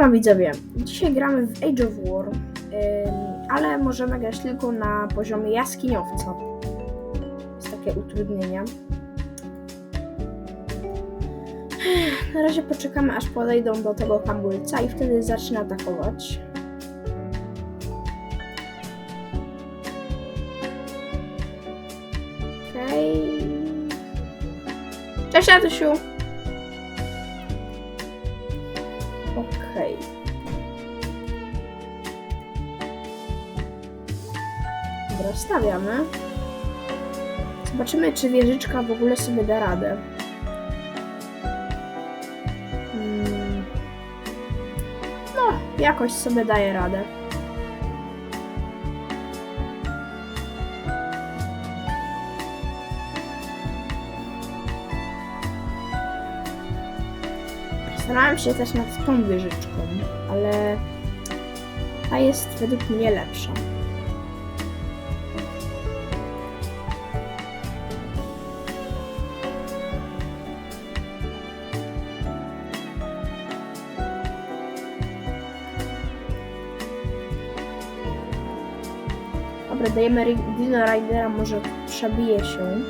Siema widzowie, dzisiaj gramy w Age of War, ale możemy grać tylko na poziomie jaskiniowca. Jest takie utrudnienia. Na razie poczekamy aż podejdą do tego hamulca i wtedy zacznie atakować. Okej. Cześć Adusiu! Dobra, stawiamy. Zobaczymy, czy wieżyczka w ogóle sobie da radę. Mm. No, jakoś sobie daje radę. Starałem się też nad tą wieżyczką, ale ta jest według mnie lepsza. Dobra, dajemy Dino Ridera, może przebije się.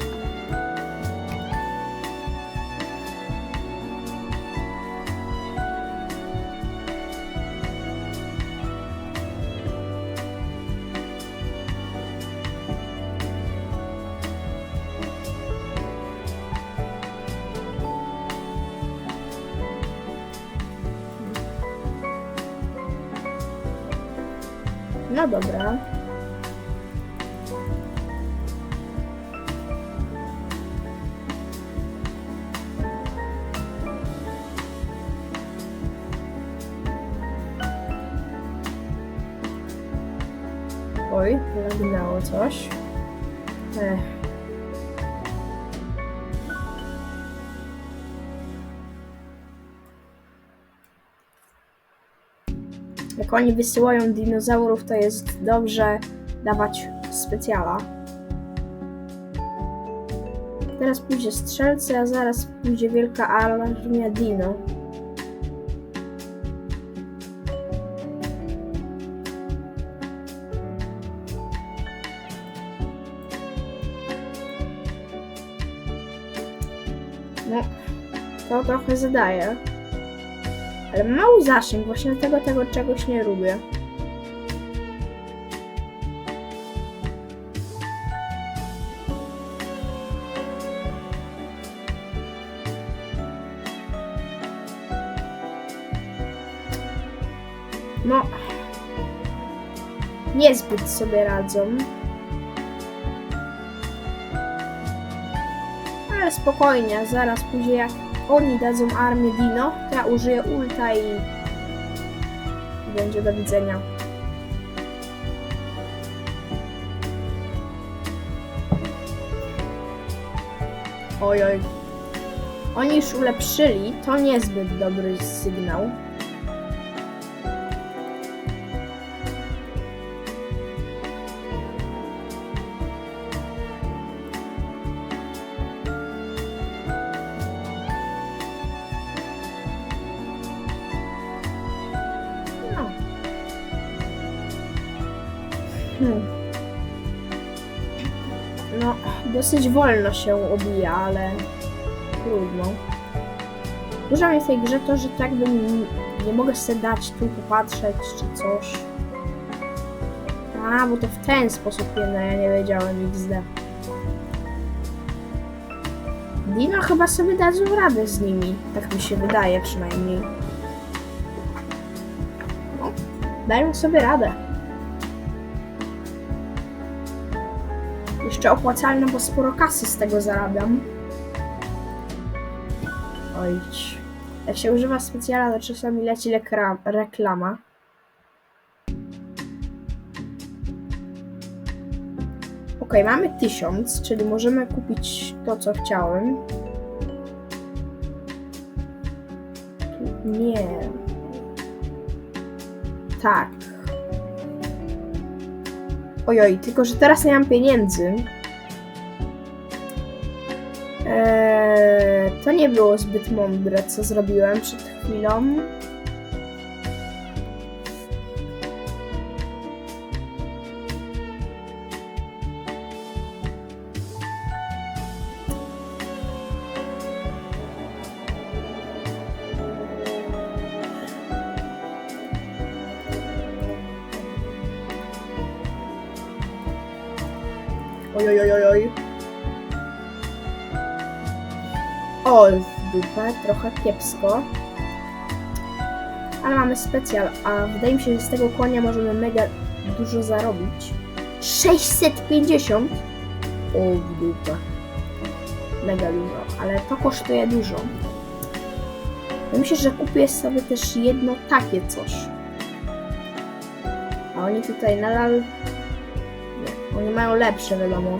Oj, lagnęło coś. Ech. Jak oni wysyłają dinozaurów, to jest dobrze dawać specjala. Teraz pójdzie strzelcy, a zaraz pójdzie wielka armia dino. No, to trochę zadaje. Ale mały zasięg, właśnie tego tego czegoś nie lubię. No, niezbyt sobie radzą. Spokojnie, zaraz później jak oni dadzą armię Dino, to ja użyję ulta i i będzie do widzenia. Ojoj. Oni już ulepszyli, to niezbyt dobry sygnał. Dosyć wolno się obija, ale trudno. Dużo mnie w tej grze to, że tak bym nie mogę sobie dać tu popatrzeć czy coś. A, bo to w ten sposób jednak ja nie wiedziałem XD. Dino chyba sobie dadzą radę z nimi. Tak mi się wydaje przynajmniej. No, dają sobie radę. Jeszcze opłacalne, bo sporo kasy z tego zarabiam. Oj. Jak się używa specjala, to czasami leci reklama. Ok, mamy 1000, czyli możemy kupić to, co chciałem. Nie. Tak. Ojoj, tylko że teraz nie mam pieniędzy. Eee, to nie było zbyt mądre, co zrobiłem przed chwilą. Oj, oj, oj, oj. O, w dupę, trochę kiepsko. Ale mamy specjal, a wydaje mi się, że z tego konia możemy mega dużo zarobić. 650? O, w dupę. Mega dużo, ale to kosztuje dużo. Ja myślę, że kupię sobie też jedno takie coś. A oni tutaj nadal... Oni mają lepsze, wiadomo.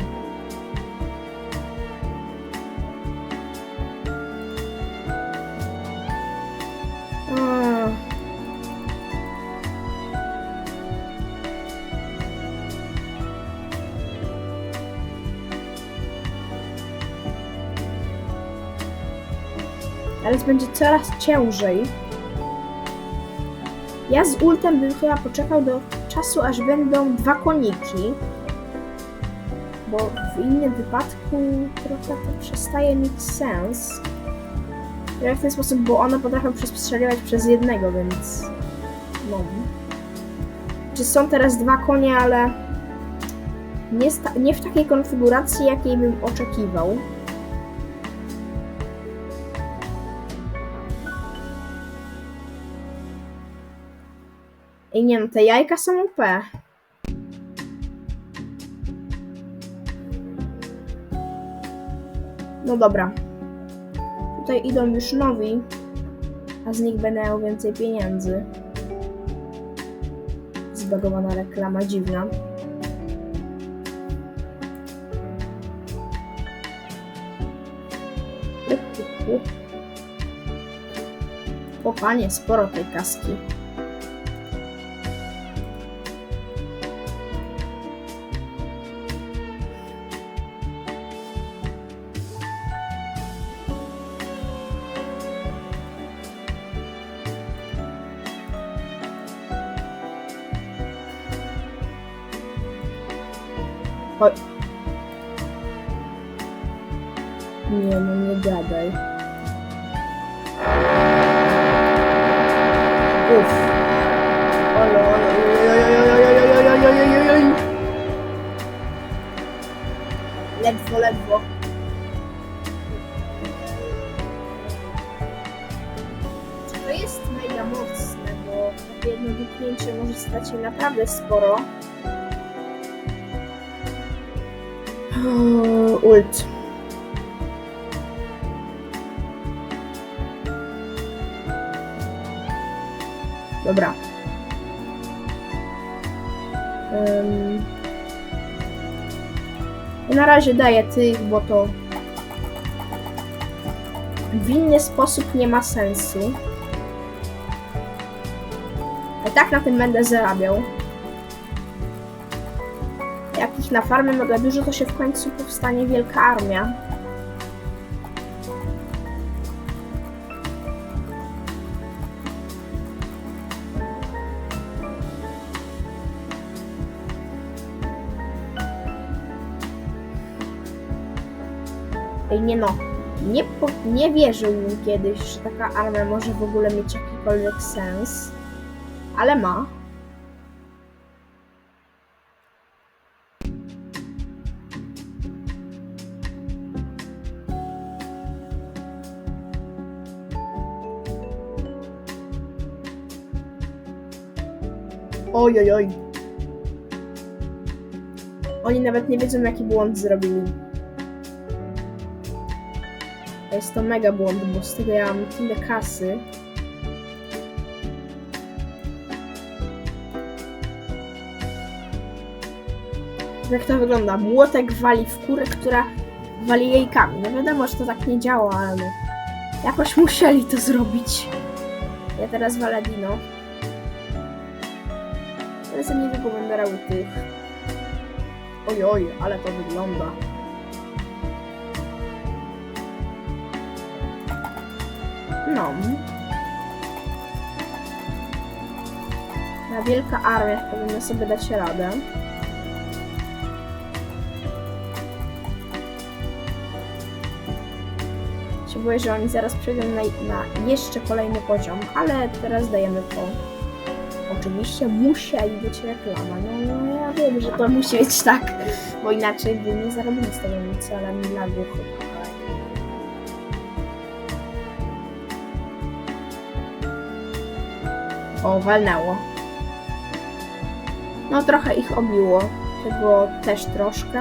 Ale będzie coraz ciężej. Ja z ultem bym chyba poczekał do czasu, aż będą dwa koniki. Bo w innym wypadku trochę to przestaje mieć sens. Ja w ten sposób, bo one potrafią przestrzeliwać przez jednego, więc... No. Czy są teraz dwa konie, ale... Nie, nie w takiej konfiguracji, jakiej bym oczekiwał. I nie no, te jajka są OP. No dobra. Tutaj idą już nowi, a z nich będę miał więcej pieniędzy. Zbagowana reklama dziwna. O panie, sporo tej kaski. Nie, no nie gadaj. Uff. Olo, olo, Ledwo, ledwo. To jest mega mocne, bo jedno wypnięcie może stać się naprawdę sporo. Ult. Dobra. Ja na razie daję tych, bo to w inny sposób nie ma sensu. A tak na tym będę zarabiał. Na farmę mega dużo, to się w końcu powstanie wielka armia. Ej, nie no. Nie, nie wierzyłbym kiedyś, że taka armia może w ogóle mieć jakikolwiek sens. Ale ma. Oj, oj, oj. Oni nawet nie wiedzą, jaki błąd zrobili. Jest to mega błąd, bo z tego ja mam tyle kasy. Jak to wygląda? Młotek wali w kurę, która wali jajkami. No wiadomo, że to tak nie działa, ale. Jakoś musieli to zrobić. Ja teraz walę Dino. Ale za niedługo będę tych. Oj, oj, ale to wygląda. No. Na wielka armia powinna sobie dać radę. Się boję, że oni zaraz przejdą na, na jeszcze kolejny poziom, ale teraz dajemy po Oczywiście musieli być reklama. No, no ja wiem, że to musi być tak, bo inaczej by nie zarobili z tego nic, ale mi dla głuchych. O, walnęło. No trochę ich obiło. Tego też troszkę.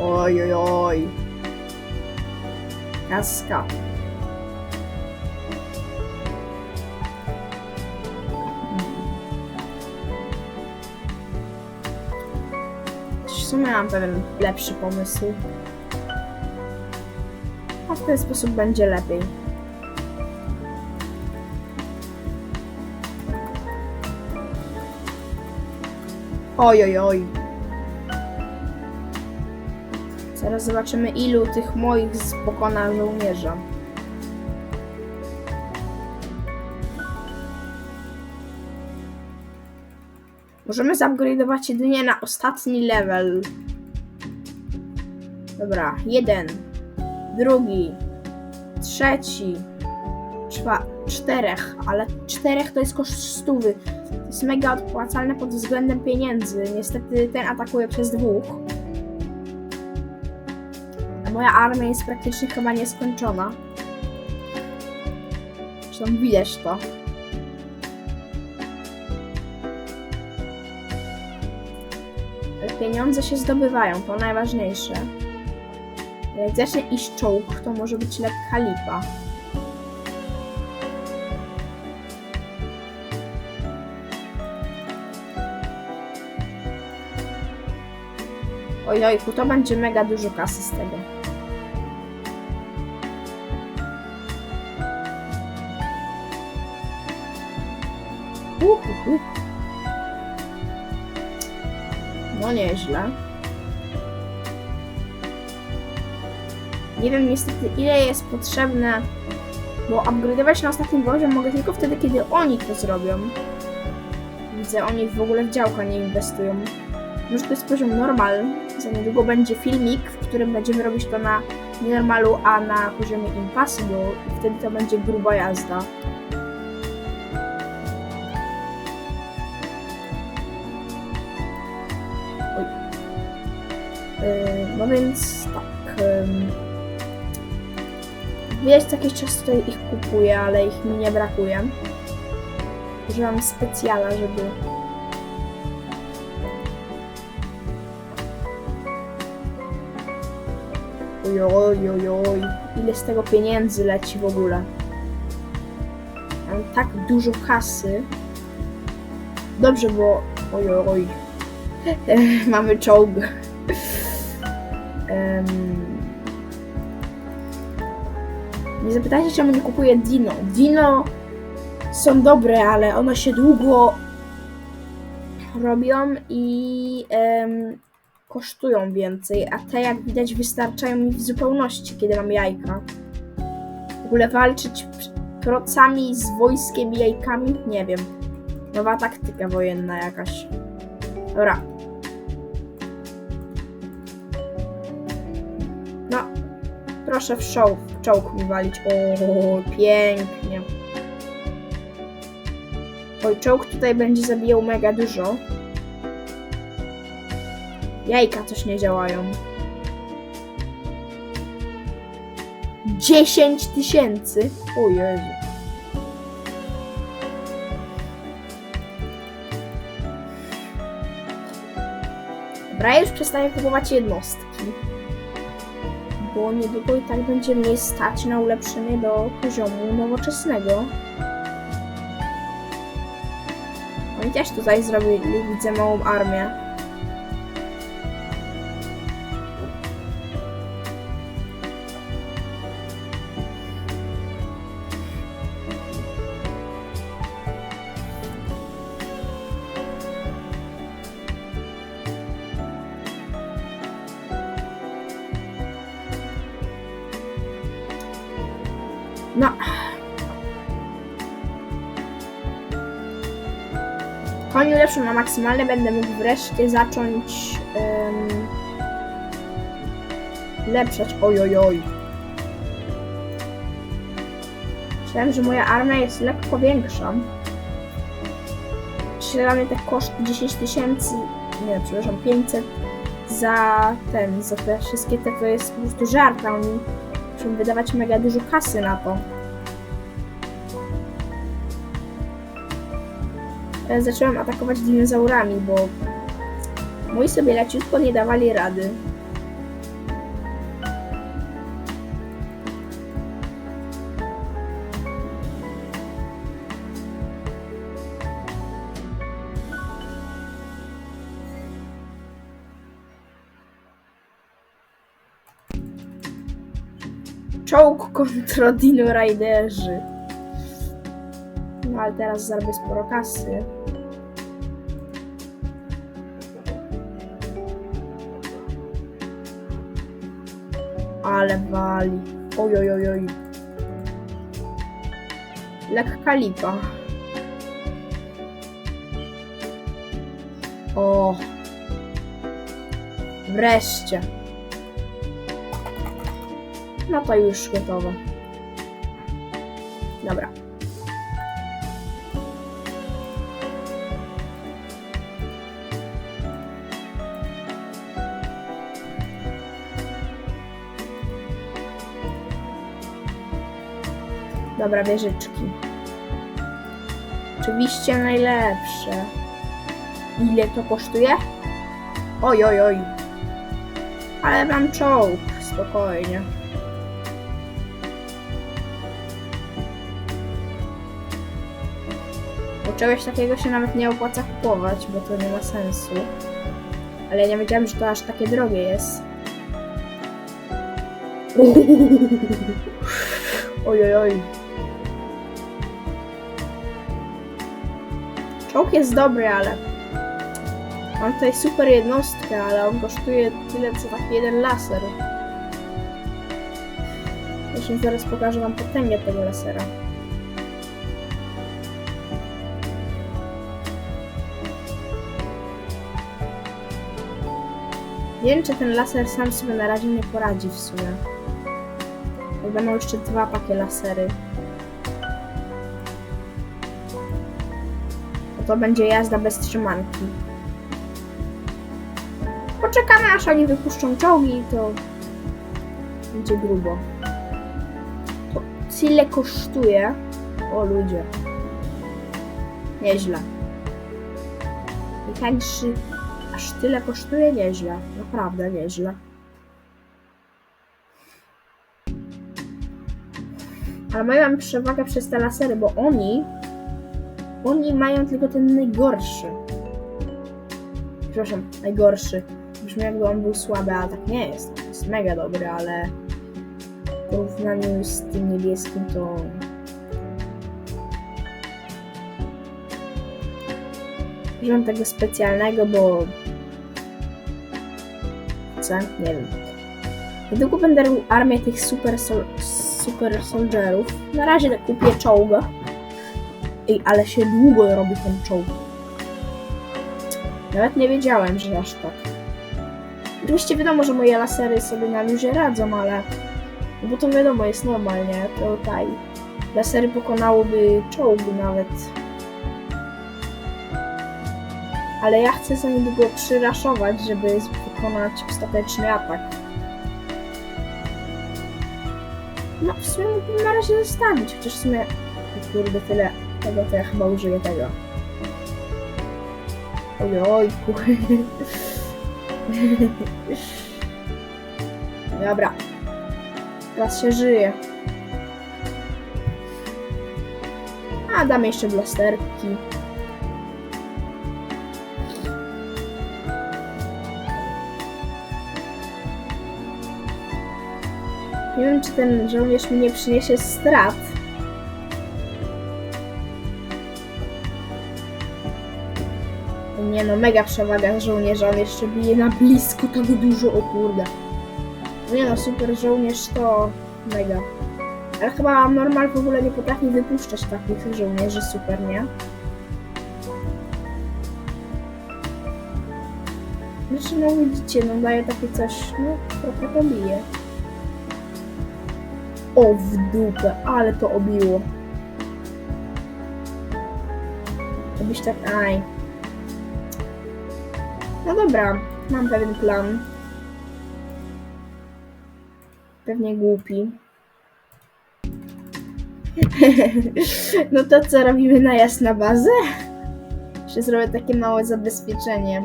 Oj, oj, oj. Kaska. Sumie mam pewien lepszy pomysł. A w ten sposób będzie lepiej. Oj, oj, oj. Zaraz zobaczymy, ilu tych moich pokona żołnierza. Możemy zupgrade'ować jedynie na ostatni level. Dobra, jeden, drugi, trzeci, czwa, czterech, ale czterech to jest koszt stówy. To jest mega odpłacalne pod względem pieniędzy. Niestety ten atakuje przez dwóch. A moja armia jest praktycznie chyba nieskończona. Zresztą widać to. Pieniądze się zdobywają, to najważniejsze. Jak zacznie iść czołg, to może być lekka lipa. Ojojku, to będzie mega dużo kasy z tego. Uhuhu. No nieźle. Nie wiem niestety ile jest potrzebne, bo upgrade'ować na ostatnim poziomie mogę tylko wtedy, kiedy oni to zrobią. Widzę, oni w ogóle w działka nie inwestują. Może to jest poziom normal. Za niedługo będzie filmik, w którym będziemy robić to na nie normalu, a na poziomie impossible. I wtedy to będzie gruba jazda. No więc tak. Widać, jakiś czas tutaj ich kupuję, ale ich mi nie brakuje. Używam specjala, żeby Oj, oj, oj. Ile z tego pieniędzy leci w ogóle? Mam tak dużo kasy. Dobrze, bo... Oj, oj, oj. Mamy czołg. Nie zapytajcie, czemu nie kupuję Dino. Dino są dobre, ale one się długo robią i em, kosztują więcej, a te jak widać wystarczają mi w zupełności, kiedy mam jajka. W ogóle walczyć procami z wojskiem i jajkami? Nie wiem. Nowa taktyka wojenna jakaś. Dobra. Proszę w czołg, w czołg mi walić. O, pięknie. Oj, czołg tutaj będzie zabijał mega dużo. Jajka coś nie działają. 10 tysięcy? O Jezu. Dobra, już przestaję kupować jednostki. Bo niedługo i tak będzie mnie stać na ulepszenie do poziomu nowoczesnego. Oni też tutaj zrobili, widzę, małą armię. Koń ulepszył na maksymalne, będę mógł wreszcie zacząć um, lepszać. Oj, oj, oj. Myślałem, że moja armia jest lekko większa. Przyszedł dla mnie tak koszt 10 tysięcy, nie, przepraszam, 500 za ten, za te wszystkie te, to jest po prostu żart, oni muszą wydawać mega dużo kasy na to. Teraz zacząłem atakować dinozaurami, bo moi sobie leciutko nie dawali rady. Czołg kontra Dino Riderzy. No ale teraz zarobię sporo kasy. Ale wali. Oj, oj, oj, oj. Lekka lipa. O. Wreszcie. No to już gotowe. Dobra, wieżyczki. Oczywiście najlepsze. Ile to kosztuje? Oj, oj, oj. Ale mam czołg, spokojnie. Bo czegoś takiego się nawet nie opłaca kupować, bo to nie ma sensu. Ale ja nie wiedziałem, że to aż takie drogie jest. Oj, oj, oj. Czołg jest dobry, ale mam tutaj super jednostkę, ale on kosztuje tyle, co taki jeden laser. Zresztą zaraz pokażę wam potęgę tego lasera. Nie wiem, czy ten laser sam sobie na razie nie poradzi w sumie. Jak Będą jeszcze dwa takie lasery. To, będzie jazda bez trzymanki. Poczekamy aż oni wypuszczą czołgi to będzie grubo. To ile kosztuje? O ludzie. Nieźle. Najtańszy aż tyle kosztuje? Nieźle. Naprawdę nieźle. Ale mają przewagę przez te lasery, bo oni oni mają tylko ten najgorszy. Przepraszam, najgorszy. Brzmi jakby on był słaby, a tak nie jest. Jest mega dobry, ale w porównaniu z tym niebieskim to... Używam tego specjalnego, bo... Co? Nie wiem. Niedługo będę robił armię tych super, sol, super soldierów. Na razie kupię czołga. Ej, ale się długo robi ten czołg. Nawet nie wiedziałem, że aż tak. Oczywiście wiadomo, że moje lasery sobie na luzie radzą, ale... No bo to wiadomo, jest normalnie, to tutaj... Lasery pokonałyby czołg nawet. Ale ja chcę za niedługo przyraszować, żeby wykonać ostateczny atak. No, w sumie mógłbym na razie zostawić, chociaż w sumie... Kurde, tyle tego, to ja chyba użyję tego. Ojojku. Dobra. Teraz się żyje. A, damy jeszcze blasterki. Nie wiem, czy ten żołnierz mi nie przyniesie strat. Nie no, mega przewaga żołnierza, on jeszcze bije na blisko tak dużo, o kurde. Nie no, super żołnierz to mega. Ale chyba normal w ogóle nie potrafi wypuszczać takich żołnierzy, super, nie? Znaczy, no widzicie, no daje takie coś, no trochę to bije. O, w dupę, ale to obiło. To byś tak, aj, No dobra, mam pewien plan. Pewnie głupi. no to co, robimy najazd na bazę? Czy zrobię takie małe zabezpieczenie?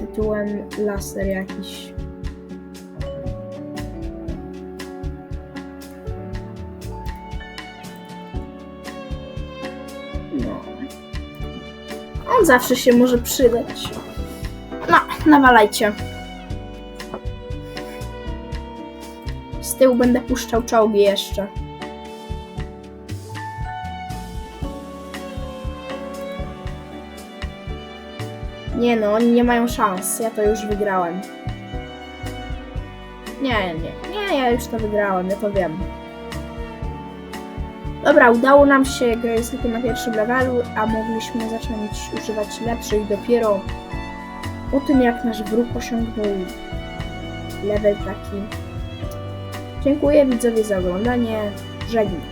Tytułem laser jakiś. Zawsze się może przydać. No, nawalajcie. Z tyłu będę puszczał czołgi jeszcze. Nie no, oni nie mają szans. Ja to już wygrałem. Nie, nie, nie, ja już to wygrałem, ja to wiem. Dobra, udało nam się, gra jest tylko na pierwszym levelu, a mogliśmy zacząć używać lepszych dopiero po tym, jak nasz wróg osiągnął level taki. Dziękuję widzowie za oglądanie. Żegnam.